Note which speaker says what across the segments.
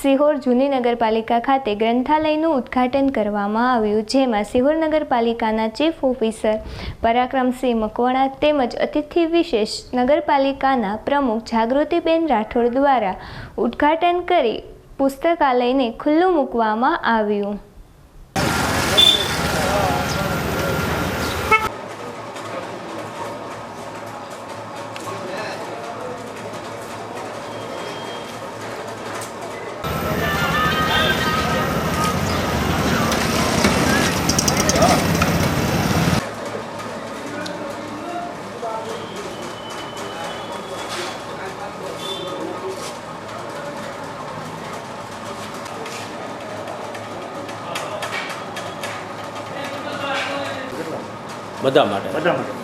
Speaker 1: સિહોર જૂની નગરપાલિકા ખાતે ગ્રંથાલયનું ઉદ્ઘાટન કરવામાં આવ્યું, જેમાં સિહોર નગરપાલિકાના ચીફ ઓફિસર પરાક્રમસિંહ મકવાણા તેમજ અતિથિ વિશેષ નગરપાલિકાના પ્રમુખ જાગૃતિબેન રાઠોડ દ્વારા ઉદ્ઘાટન કરી પુસ્તકાલયને ખુલ્લું મૂકવામાં આવ્યું.
Speaker 2: બધા માટે.
Speaker 3: બધા માટે.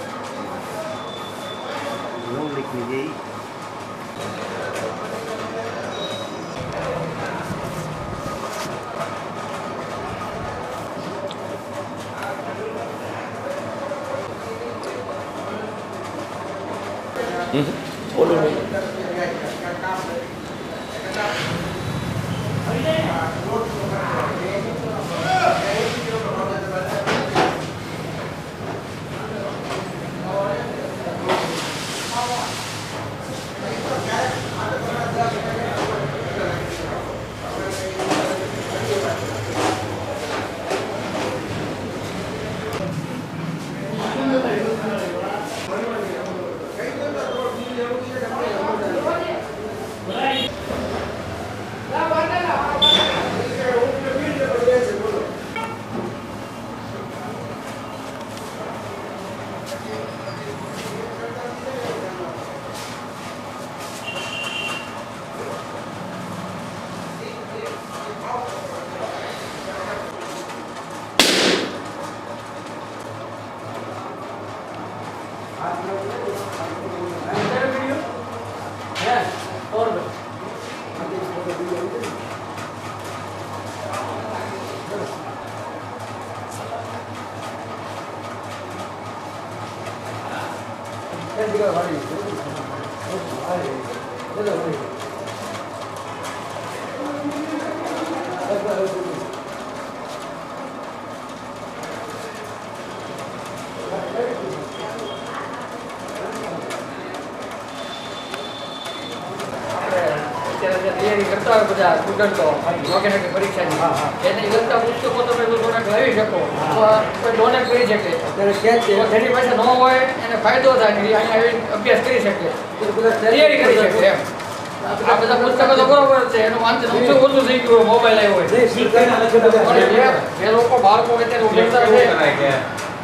Speaker 4: અત્યારે તૈયારી કરતા હોય બધા સ્ટુડન્ટો વગેરે પરીક્ષાની. એની કરતા પુસ્તકો તમે થોડાક લાવી શકો કોઈ ડોનેટ કરી શકે. જેની પાસે ન હોય એને ફાયદો થાય અહીંયા અભ્યાસ કરી શકે. તૈયારી કરી શકે એમ. આ બધા પુસ્તકો તો બરોબર છે એનું વાંચન ઓછું ઓછું થઈ ગયું મોબાઈલ આવ્યો હોય. જે- લોકો બાળકો અત્યારે ઉભેતા છે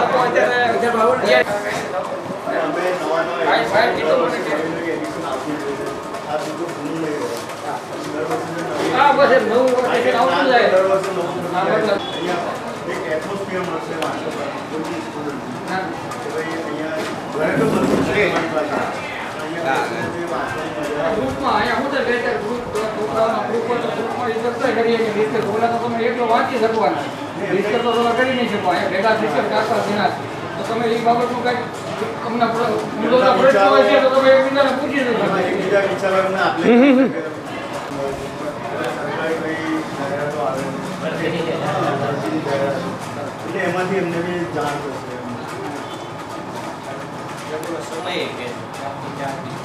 Speaker 4: અત્યારે
Speaker 3: અમે નવા નવા
Speaker 4: કાંઈ સાહેબ કીધું મને કે-
Speaker 3: એડિશન આપ્યું છે આ બીજું ઘણું નહીં હોય. દર વર્ષે નવી-
Speaker 4: હા, બસ એમ નવું વર્ષે આવતું જાય.
Speaker 3: દર વર્ષે નવું નવું
Speaker 4: હા, બસ.
Speaker 3: અહીંયા એક એટમોસ્ફિયર મળશે વાંચો કોઈ બી સ્ટુડન્ટ
Speaker 4: હા.
Speaker 3: કે ભાઈ અહીંયા ઘરે તો બધું છે તમારી પાસે. અહીંયા જે વાંચવાની મજા આવે.
Speaker 4: ગ્રુપમાં અહીંયા હું તો બે
Speaker 3: એમાંથી એમને બી જાણ થશે વંદે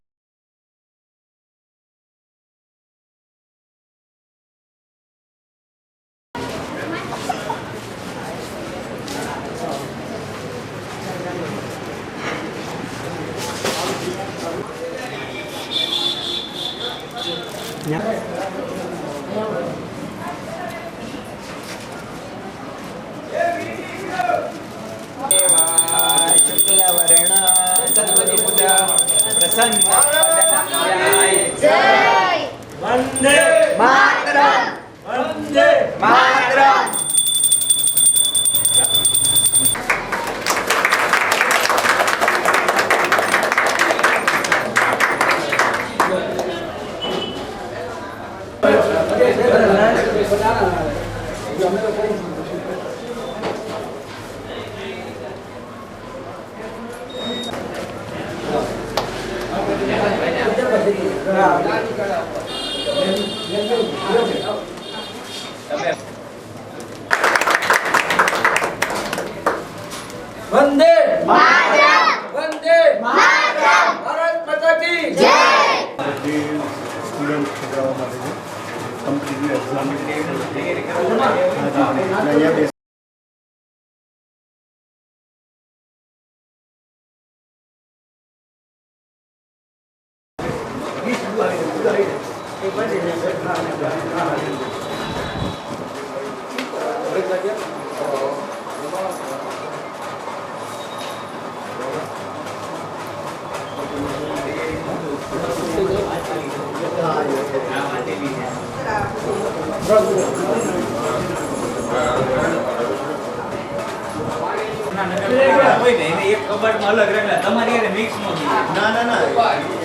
Speaker 2: ને એને એક કબાટમાં અલગ રાખેલા તમારી મિક્સ mix નો
Speaker 3: ના. ના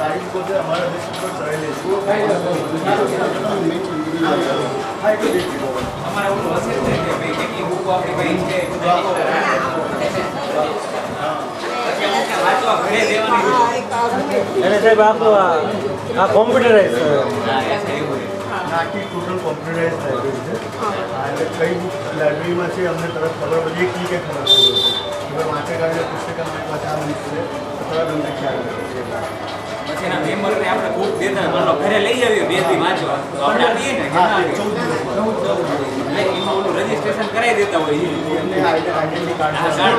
Speaker 3: સાઈઝ પોતે અમારા દેશ ઉપર હા બે કિલો
Speaker 2: અમારે ઓલું હશે કે ભાઈ કેટલી બુકો આપણી ભાઈ છે.
Speaker 5: સાહેબ આપણું આ આ કોમ્પ્યુટરાઇઝ.
Speaker 3: આખી ટોટલ કોમ્પ્યુટરાઇઝ લાઇબ્રેરી છે એટલે કઈ બુક લાઇબ્રેરીમાં છે અમને તરત ખબર બધી એક ખબર છે જાય હવે વાંચેકાળને પુસ્તકાલય પાસે આ છે. તરત અમને ખ્યાલ આવે. છે
Speaker 2: એના મેમ્બરને આપણે બુક દેતા માનો ઘરે લઈ આવીએ, બેથી વાંચવા. તો આપણે આપીએ ને એટલે એમાં ઓલું રજીસ્ટ્રેશન કરાવી દેતા હોય.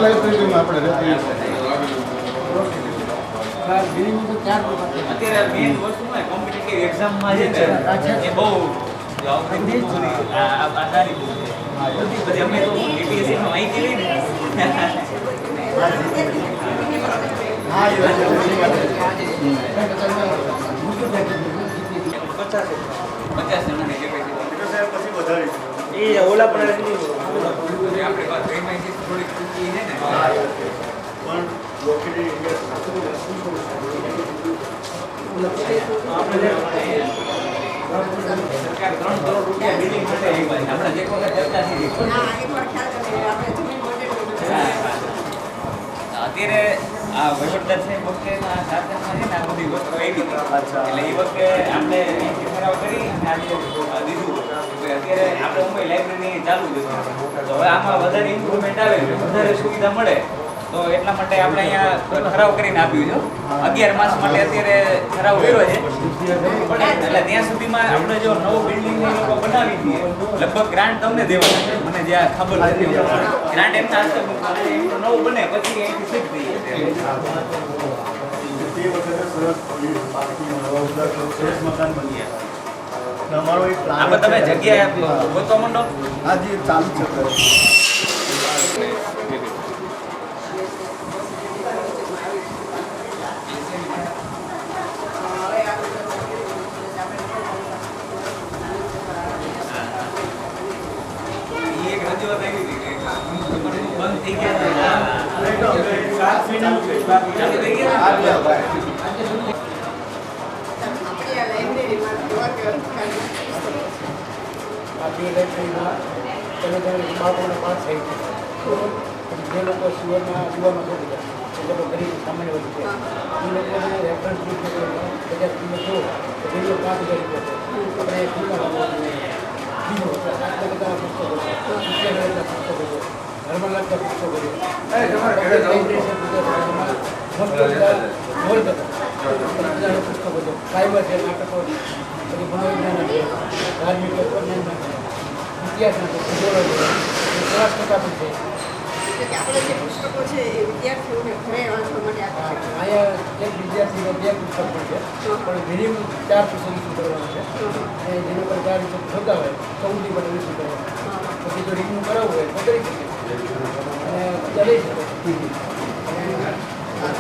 Speaker 3: લાઇબ્રેરીમાં આપણે
Speaker 2: અત્યારે મેઇન વસ્તુ ને કોમ્પિટિટિવ એક્ઝામમાં છે, એ બહુ આધારિત બધી બધી અમે તો DPSC માં માહિતી લઈ ને.
Speaker 3: હા એ
Speaker 5: ઓલા પણ
Speaker 2: આપણે વાત premise થોડીક ઊંચી છે ને.
Speaker 3: પણ લોકેટેડ
Speaker 2: સરકાર ત્રણ કરોડ રૂપિયા બિલ્ડિંગ માટે આપણે જે અત્યારે આ વહીવટદાર સાહેબ વખતે શાસનમાં છે ને આ બધી વસ્તુ આવી એટલે એ વખતે આપણે ઠરાવ કરી આજે આ દીધું. અત્યારે આપણે મુંબઈ લાઇબ્રેરી ચાલુ જ તો હવે આમાં વધારે ઇમ્પ્રુવમેન્ટ આવે વધારે સુવિધા મળે. તો એટલા માટે આપણે અહીંયા ઠરાવ કરીને આપ્યું છે. અગિયાર માસ માટે અત્યારે ઠરાવ કર્યો છે. એટલે ત્યાં સુધીમાં આપણે જો નવું બિલ્ડિંગ લોકો બનાવી દઈએ લગભગ ગ્રાન્ટ તમને દેવાના છે. મને જ્યાં ખબર નથી. ગ્રાન્ટ એમના હસ્તે નવું બને પછી અહીંથી શીખ જશે
Speaker 3: તે વખતે સરસ પાર્ટી સરસ મકાન બની ગયા અમારો એક પ્લાન
Speaker 2: તમે જગ્યા ગોતવા માંડો.
Speaker 3: હા જી ચાલુ છે અત્યારે.
Speaker 2: ઈ એક રજૂઆત આવી હતી કે તમારું બંધ થઈ ગયા ચાલુ થઈ ગયા
Speaker 6: આપણી ઇલેક્ટ્રિકમાં તમે તમે બાળકોને પાસ થઈ છે જે લોકો સુવરમાં યુવામાં પડી ગયા એ લોકો ગરીબ સામાન્ય વર્ગ છે. એ લોકોને રેફરન્સ બુક બજાર તમે જો તો ગરીબો પાંચ હજાર રૂપિયા છે. આપણે પુસ્તકો છે. નાટકો ધાર્મિક ભૂગોળો છે સ્વરાષ્ટ્રતા પણ છે.
Speaker 7: આપણે જે પુસ્તકો છે એ વિદ્યાર્થીઓને ઘરે વાંચવા માટે
Speaker 6: અહીંયા એક વિદ્યાર્થીઓ બે પુસ્તકો છે પણ મિનિમમ ચાર પુસ્તક ઇસ્યુ કરવાનું છે. અને જેના પર ચાર પુસ્તક થતા હોય ચૌદની પણ ઇસ્યુ કરવાના પછી જો રિન્યુ કરાવવું હોય તો કરી શકે. અને લઈ શકે.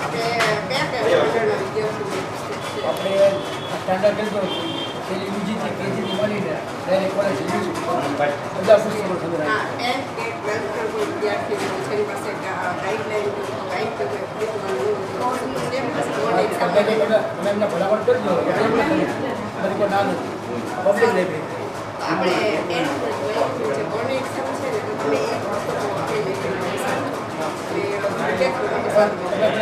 Speaker 7: આપણે કયા કયા સ્ટાન્ડર્ડના વિદ્યાર્થીઓને પુસ્તક છે
Speaker 6: આપણે સ્ટાન્ડર્ડ કરતો પેલી બીજીથી કેજીથી મળીને ડાયરેક્ટ કોલેજ બધા પુસ્તકો ખબર
Speaker 7: હા ટેન્થ કે ટ્વેલ્થના કોઈ વિદ્યાર્થીઓ જેની પાસે ગાઈડલાઈન ગાઈડ કે કોઈ ખરીદવાનું હોય. તેમ પાસે બોર્ડ એક્ઝામ
Speaker 6: તમે તમે એમને ભલામણ કરજો મારી કોઈ ના નથી. પબ્લિક લાઇબ્રેરી
Speaker 7: આપણે ટ્વેલ્થનું જે બોર્ડ એક્ઝામ છે ને તો તમે એ પુસ્તકો આપણી છો.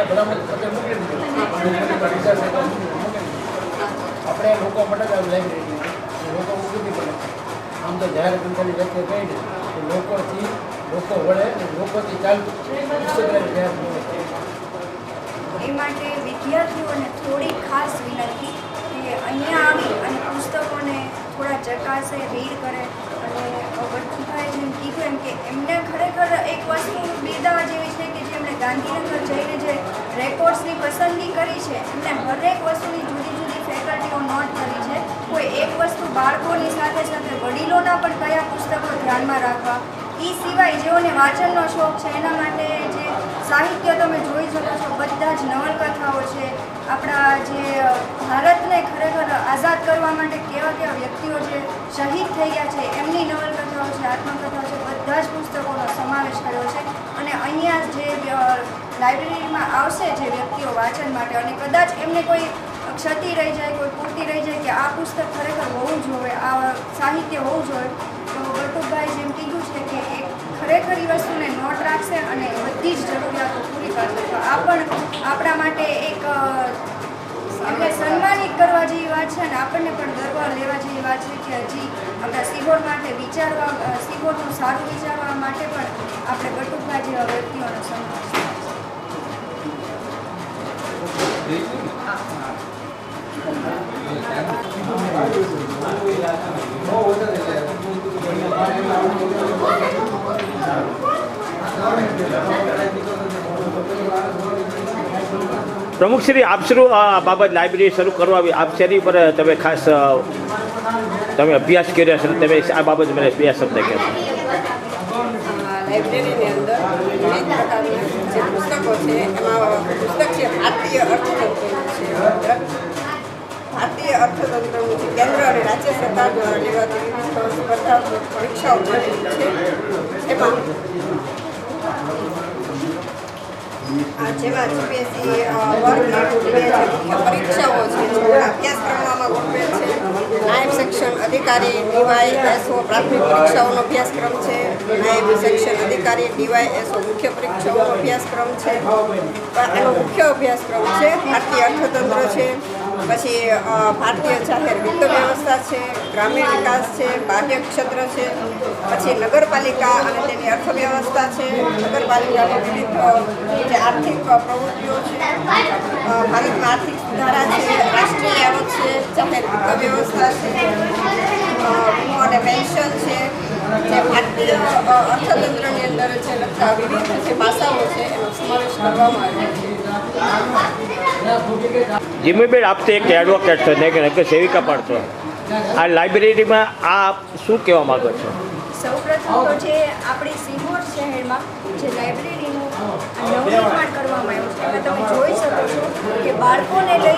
Speaker 6: ભલામણ મોકલી દીધું આપણે લોકો જ લાઇબ્રેરી લોકો ઉપલબ્ધિ પડે આમ તો જાહેર ગ્રંથાલય લખીએ કહીને કે લોકોથી લોકો વળે લોકોથી ચાલતું
Speaker 8: એ માટે વિદ્યાર્થીઓને થોડી ખાસ વિનંતી કે અહીંયા આવી અને પુસ્તકોને થોડા ચકાસે, રીડ કરે. અને વટુભાઈ જેમ કીધું એમ કે એમને ખરેખર એક વસ્તુ બિરદાવા જેવી છે કે જે ગાંધીનગર જઈને જે રેકોર્ડ્સની પસંદગી કરી છે, એમને હરેક વસ્તુની જુદી ફેકલ્ટીઓ નોટ કરી છે. કોઈ એક વસ્તુ બાળકોની સાથે સાથે વડીલોના પણ કયા પુસ્તકો ધ્યાનમાં રાખવા? એ સિવાય જેઓને વાંચનનો શોખ છે, એના માટે જે સાહિત્ય તમે જોઈ શકો છો, બધા જ નવલકથાઓ છે. આપણા જે ભારતને ખરેખર આઝાદ કરવા માટે કેવા કેવા વ્યક્તિઓ જે શહીદ થઈ ગયા છે, એમની નવલકથાઓ છે, આત્મકથાઓ છે, બધા જ પુસ્તકોનો સમાવેશ કર્યો છે. અને અહીંયા જે લાઇબ્રેરીમાં આવશે જે વ્યક્તિઓ વાંચન માટે અને કદાચ એમને કોઈ ક્ષતિ રહી જાય, કોઈ પૂર્તિ રહી જાય કે આ પુસ્તક ખરેખર હોવું જોઈએ આ સાહિત્ય હોવું જોઈએ તો બટુકભાઈ જેમ કીધું છે કે એક ખરેખર એ વસ્તુને નોટ રાખશે અને બધી જ જરૂરિયાતો પૂરી કરશે તો આ પણ આપણા માટે એક એટલે સન્માનિત કરવા જેવી વાત છે અને આપણને પણ ગર્વ લેવા જેવી વાત છે કે હજી આપણા સિહોર માટે વિચારવા સિહોરનું સારું વિચારવા માટે પણ આપણે બટુકભાઈ જેવા વ્યક્તિઓનો સમાવેશ છે.
Speaker 5: પ્રમુખ શ્રી, આપ શ્રી, આ બાબત લાઇબ્રેરી શરૂ કરવા આપ શેરી પર તમે ખાસ તમે અભ્યાસ કર્યો છે, તમે આ બાબત મને બે શબ્દ કહેશો
Speaker 7: લાઇબ્રેરીની અંદર પુસ્તકો છે, એમાં પુસ્તક છે ભારતીય અર્થતંત્રનું છે. ભારતીય અર્થતંત્રનું છે કેન્દ્ર અને રાજ્ય સરકાર દ્વારા લેવાતી વિવિધ સ્પર્ધાત્મક પરીક્ષાઓ છે. એમાં જેમાં જીપીએસસી વર્ગ જે મુખ્ય પરીક્ષાઓ છે અભ્યાસક્રમોમાં ગોઠવેલ છે. નાયબ સેક્શન અધિકારી ડીવાય એસઓ પ્રાથમિક પરીક્ષાઓનો અભ્યાસક્રમ છે. નાયબ સેક્શન અધિકારી ડીવાય એસઓ મુખ્ય પરીક્ષાઓનો અભ્યાસક્રમ છે. એનો મુખ્ય અભ્યાસક્રમ છે. ભારતીય અર્થતંત્ર છે. પછી ભારતીય જાહેર વિત્ત વ્યવસ્થા છે ગ્રામીણ વિકાસ છે, બાહ્ય ક્ષેત્ર છે, પછી નગરપાલિકા અને તેની અર્થવ્યવસ્થા છે. નગરપાલિકાની વિવિધ જે આર્થિક પ્રવૃત્તિઓ છે ભારતમાં આર્થિક સુધારા છે, રાષ્ટ્રીય આવક છે, જાહેર વિત્ત વ્યવસ્થા છે અને પેન્શન છે, જે ભારતીય અર્થતંત્રની અંદર જે લગતા વિવિધ જે પાસાઓ છે, એનો સમાવેશ કરવામાં આવ્યો છે.
Speaker 5: જીમીબેન આપ તો એક એડવોકેટ છો, ને કે સેવિકા પણ છો. આ લાઇબ્રેરીમાં આ શું કહેવા માગો છો?
Speaker 8: સૌપ્રથમ તો જે આપણી સિહોર શહેરમાં જે લાઇબ્રેરીનું નવનિર્માણ કરવામાં આવ્યું છે જોઈ શકો છો કે છે.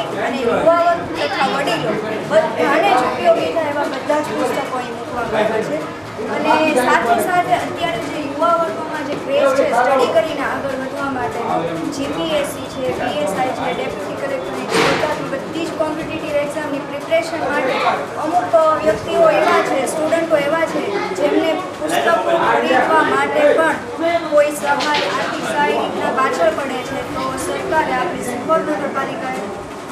Speaker 8: પીએસઆઈ છે ગુજરાતની બધી જ કોમ્પિટિટિવ એક્ઝામની પ્રિપરેશન માટે અમુક વ્યક્તિઓ એવા છે સ્ટુડન્ટો એવા છે, જેમને પુસ્તકો ખરીદવા માટે પણ કોઈ સહાય આર્થિક સહાયના પાછળ પડે છે, તો સરકારે આપણી સુપર નગરપાલિકાએ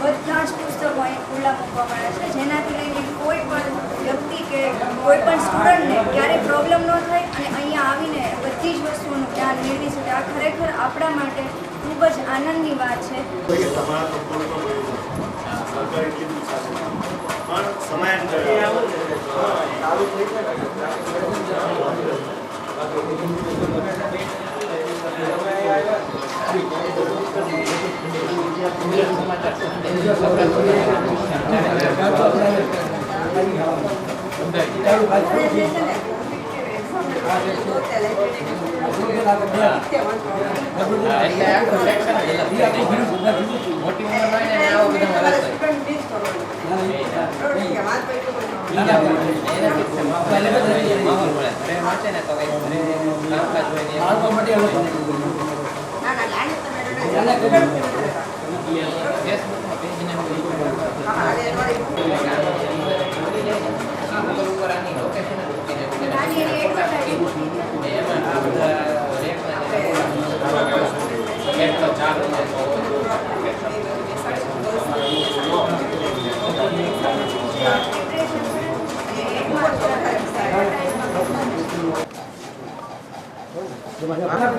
Speaker 8: બધા જ પુસ્તકો અહીં ખુલ્લા મૂકવા પડ્યા છે, જેનાથી લઈને કોઈ પણ કે કોઈ પણ સ્ટુડન્ટને ક્યારેય પ્રોબ્લેમ ન થાય અને અહીંયા આવીને બધી જ વસ્તુઓનું જ્ઞાન મેળવી શકે. આ ખરેખર આપણા માટે ખૂબ જ આનંદની વાત છે.
Speaker 3: કે
Speaker 4: મોટી ઉંમર હોય ને એને આવો બધો અલગ થાય. માહોલ મળે. ઘરે વાંચે ને તો કંઈક ઘરે કામકાજ હોય ને એમાં ફેસબુકમાં page ને એવું Google ઉપર આની location જ મૂકી દેવું.
Speaker 8: નાની એવી advertisement.
Speaker 4: એમાં આ બધા રેકમાં કેટલો ચાલુ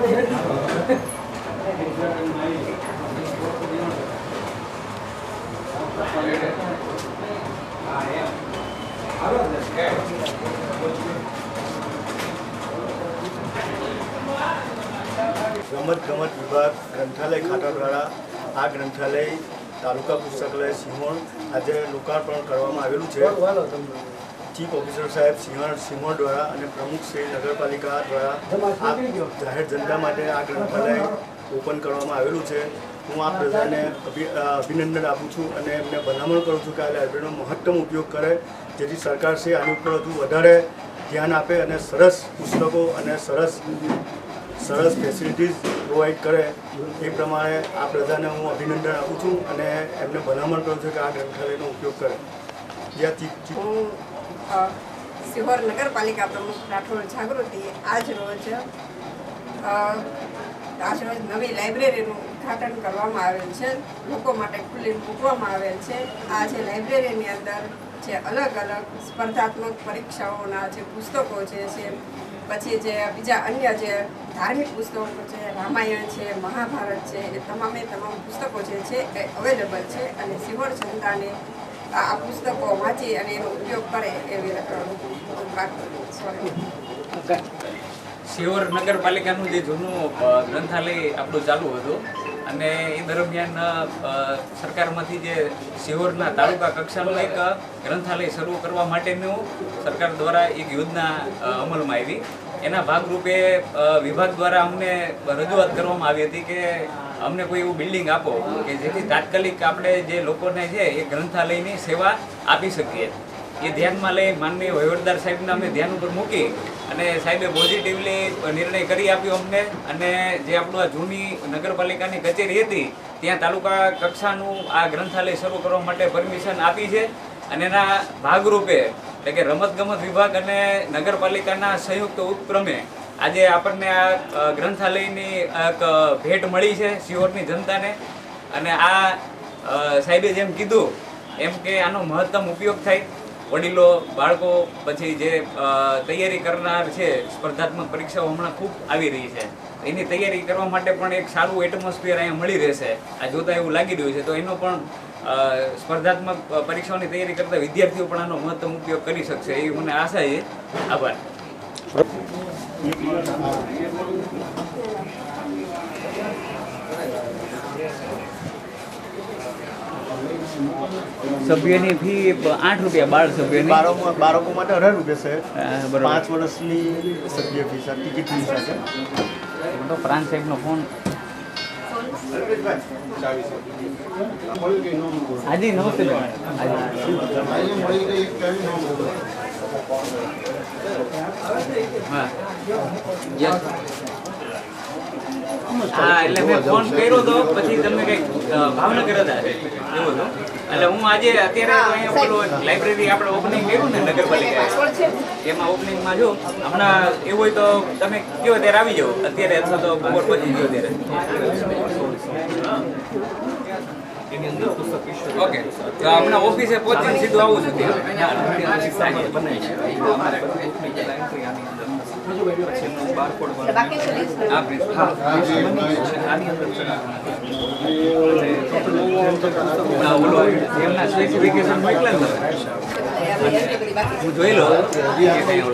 Speaker 4: છે તો
Speaker 3: રમત ગમત વિભાગ ગ્રંથાલય ખાતા દ્વારા આ ગ્રંથાલય તાલુકા પુસ્તકાલય સિંહોણ આજે લોકાર્પણ કરવામાં આવેલું છે. ચીફ ઓફિસર સાહેબ સિંહણ સિંહોણ દ્વારા અને પ્રમુખ શ્રી નગરપાલિકા દ્વારા જાહેર જનતા માટે આ ગ્રંથાલય ઓપન કરવામાં આવેલું છે. હું આ પ્રજાને અભિનંદન આપું છું અને એમને ભલામણ કરું છું કે આ લાઇબ્રેરીનો મહત્તમ ઉપયોગ કરે જેથી સરકાર શ્રી આની ઉપર હજુ વધારે ધ્યાન આપે અને સરસ પુસ્તકો અને સરસ સરસ ફેસિલિટીઝ પ્રોવાઈડ કરે એ પ્રમાણે આ પ્રજાને હું અભિનંદન આપું છું અને એમને ભલામણ કરું છું કે આ ગ્રંથાલયનો ઉપયોગ કરે.
Speaker 7: હું સિહોર નગરપાલિકા પ્રમુખ રાઠોડ જાગૃતિ આજ રોજ અ, આજ રોજ નવી લાઇબ્રેરીનું ઉદ્ઘાટન કરવામાં આવેલ છે. લોકો માટે ખુલ્લી મૂકવામાં આવેલ છે. આ જે લાઇબ્રેરીની અંદર જે અલગ અલગ સ્પર્ધાત્મક પરીક્ષાઓના જે પુસ્તકો છે પછી જે બીજા અન્ય જે ધાર્મિક પુસ્તકો છે, રામાયણ છે, મહાભારત છે, એ તમામે તમામ પુસ્તકો જે છે એ અવેલેબલ છે અને સિહોર જનતાને આ પુસ્તકો વાંચી અને એનો ઉપયોગ કરે એવી
Speaker 2: શિહોર નગરપાલિકાનું જે જૂનું ગ્રંથાલય આપણું ચાલુ હતું અને એ દરમિયાન સરકારમાંથી જે શિહોરના તાલુકા કક્ષાનું એક ગ્રંથાલય શરૂ કરવા માટેનું સરકાર દ્વારા એક યોજના અમલમાં આવી. એના ભાગરૂપે વિભાગ દ્વારા અમને રજૂઆત કરવામાં આવી હતી કે અમને કોઈ એવું બિલ્ડિંગ આપો કે જેથી તાત્કાલિક આપણે જે લોકોને છે એ ગ્રંથાલયની સેવા આપી શકીએ. એ ધ્યાનમાં લઈ માનનીય વહીવટદાર સાહેબને અમે ધ્યાન ઉપર મૂકી અને સાહેબે પોઝિટિવલી નિર્ણય કરી આપ્યો અમને. અને જે આપણું આ જૂની નગરપાલિકાની કચેરી હતી, ત્યાં તાલુકા કક્ષાનું આ ગ્રંથાલય શરૂ કરવા માટે પરમિશન આપી છે. અને એના ભાગરૂપે, એટલે કે રમતગમત વિભાગ અને નગરપાલિકાના સંયુક્ત ઉપક્રમે આજે આપણને આ ગ્રંથાલયની એક ભેટ મળી છે સિહોરની જનતાને. અને આ સાહેબે જેમ કીધું, એમ કે આનો મહત્તમ ઉપયોગ થાય. વડીલો, બાળકો પછી જે તૈયારી કરનાર છે, સ્પર્ધાત્મક પરીક્ષાઓ હમણાં ખૂબ આવી રહી છે. એની તૈયારી કરવા માટે પણ એક સારું એટમોસ્ફિયર અહીંયા મળી રહેશે. આ જોતા એવું લાગી રહ્યું છે. તો એનો પણ સ્પર્ધાત્મક પરીક્ષાઓની તૈયારી કરતા વિદ્યાર્થીઓ પણ આનો મહત્તમ ઉપયોગ કરી શકશે એવી મને આશા છે. આભાર. સભ્યની ફી આઠ રૂપિયા બાળ સભ્યની.
Speaker 3: બાળકો બાળકો માટે અઢાર રૂપિયા છે.
Speaker 2: હા, બરોબર.
Speaker 3: પાંચ વર્ષની સભ્ય ફી છે ટિકિટ ફી સાથે
Speaker 2: તો પ્રાંત સાહેબનો ફોન. હાજી નમસ્તે બેન. હા. યસ હા, એટલે મેં ફોન કર્યો તો પછી તમને કંઈક ભાવનગર હતા એવું હતું. એટલે હું આજે અત્યારે અહીંયા બોલો લાઇબ્રેરી આપણે ઓપનિંગ કર્યું ને નગરપાલિકા એમાં ઓપનિંગમાં જો, હમણાં એવું હોય તો તમે કયો ત્યારે આવી જાઓ. અત્યારે અથવા તો બપોર પછી ગયો ત્યારે. ઓકે. તો હમણાં ઓફિસે પહોંચીને સીધું આવું છું
Speaker 7: લઈશું?
Speaker 2: હા પ્રિન્સિપલ હમણાં ઓલો એમના સ્પેસિફિકેશન મોકલે ને? હું જોઈ ઓલા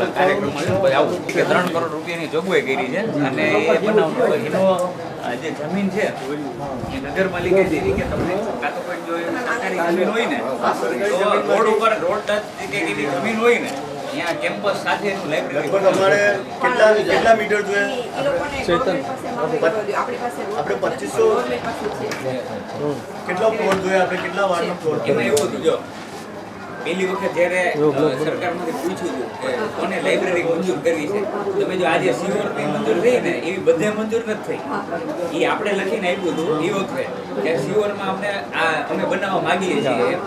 Speaker 2: કાર્યક્રમ આવું. કે ત્રણ કરોડ રૂપિયાની જોગવાઈ કરી છે અને એ બનાવવાનો એનો જે જમીન છે એ નગરપાલિકા જે કે તમને કાં તો કોઈ જો સરકારી જમીન હોય ને રોડ ઉપર રોડ ટચ કે જમીન હોય ને ત્યાં કેમ્પસ સાથે લાઇબ્રેરી
Speaker 3: લગભગ અમારે કેટલા કેટલા મીટર જોઈએ.
Speaker 7: આપણી પાસે રોડ
Speaker 3: આપણે
Speaker 7: નથી,
Speaker 3: 2500
Speaker 7: ગવર્મેન્ટ પાસે છે.
Speaker 3: કેટલો પ્લોટ જોઈએ? આપણે કેટલા વારનો પ્લોટ
Speaker 2: એમાં એવું હતું જો. પહેલી વખત જ્યારે સરકારમાંથી પૂછ્યું હતું કે કોને લાઇબ્રેરી મંજૂર કરવી છે. તમે જો આજે સિયોરની મંજૂર થઈ ને એવી બધે મંજૂર નથી થઈ. એ આપણે લખીને આપ્યું હતું એ વખતે. કે સિયોરમાં અમને આ અમે બનાવવા માંગીએ છીએ.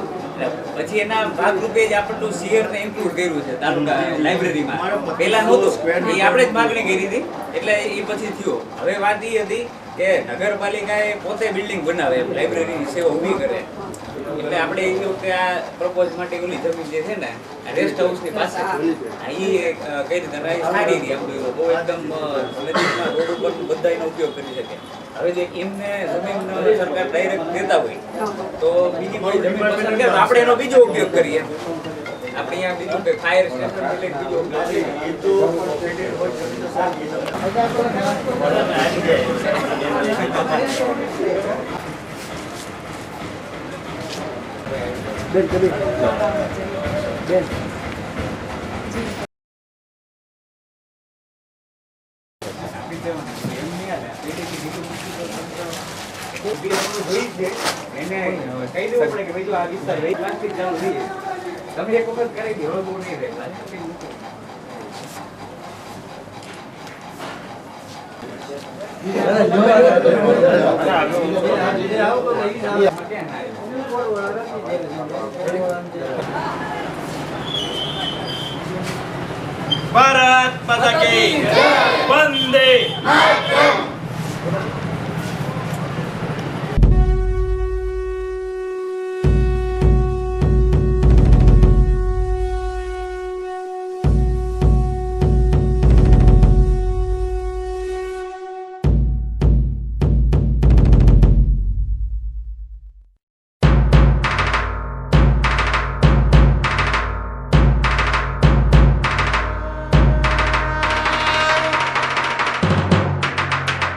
Speaker 2: પછી એના ભાગરૂપે જ આપણું સિયરને ઇન્ક્લુડ કર્યું છે તાલુકા લાઇબ્રેરીમાં પહેલા નહોતું. એ આપણે જ માગણી કરી હતી. એટલે એ પછી થયું. હવે વાત એ હતી કે નગરપાલિકાએ પોતે બિલ્ડિંગ બનાવે લાઇબ્રેરીની સેવા ઊભી કરે. એટલે આપણે એ કહ્યું કે આ પ્રપોઝ માટે ઓલી જમીન જે છે ને રેસ્ટ હાઉસની પાસે એ એક, કઈ રીતે સારી રહી એમ બહુ એકદમ રોડ ઉપર બધા એનો ઉપયોગ કરી શકે. હવે જે એમને જમીન સરકાર ડાયરેક્ટ દેતા હોય તો બીજી કોઈ જમીન પસંદ કરે આપણે એનો બીજો ઉપયોગ કરીએ. આપણે અહીંયા બીજું કે ફાયર સ્ટેશન એટલે બીજો ઉપયોગ કરીએ. ચાલુ થઈ જાય તમે એક વખત કરી દી. હવે બહુ નહીં રહે.
Speaker 5: Barat Pataki Pandi Matum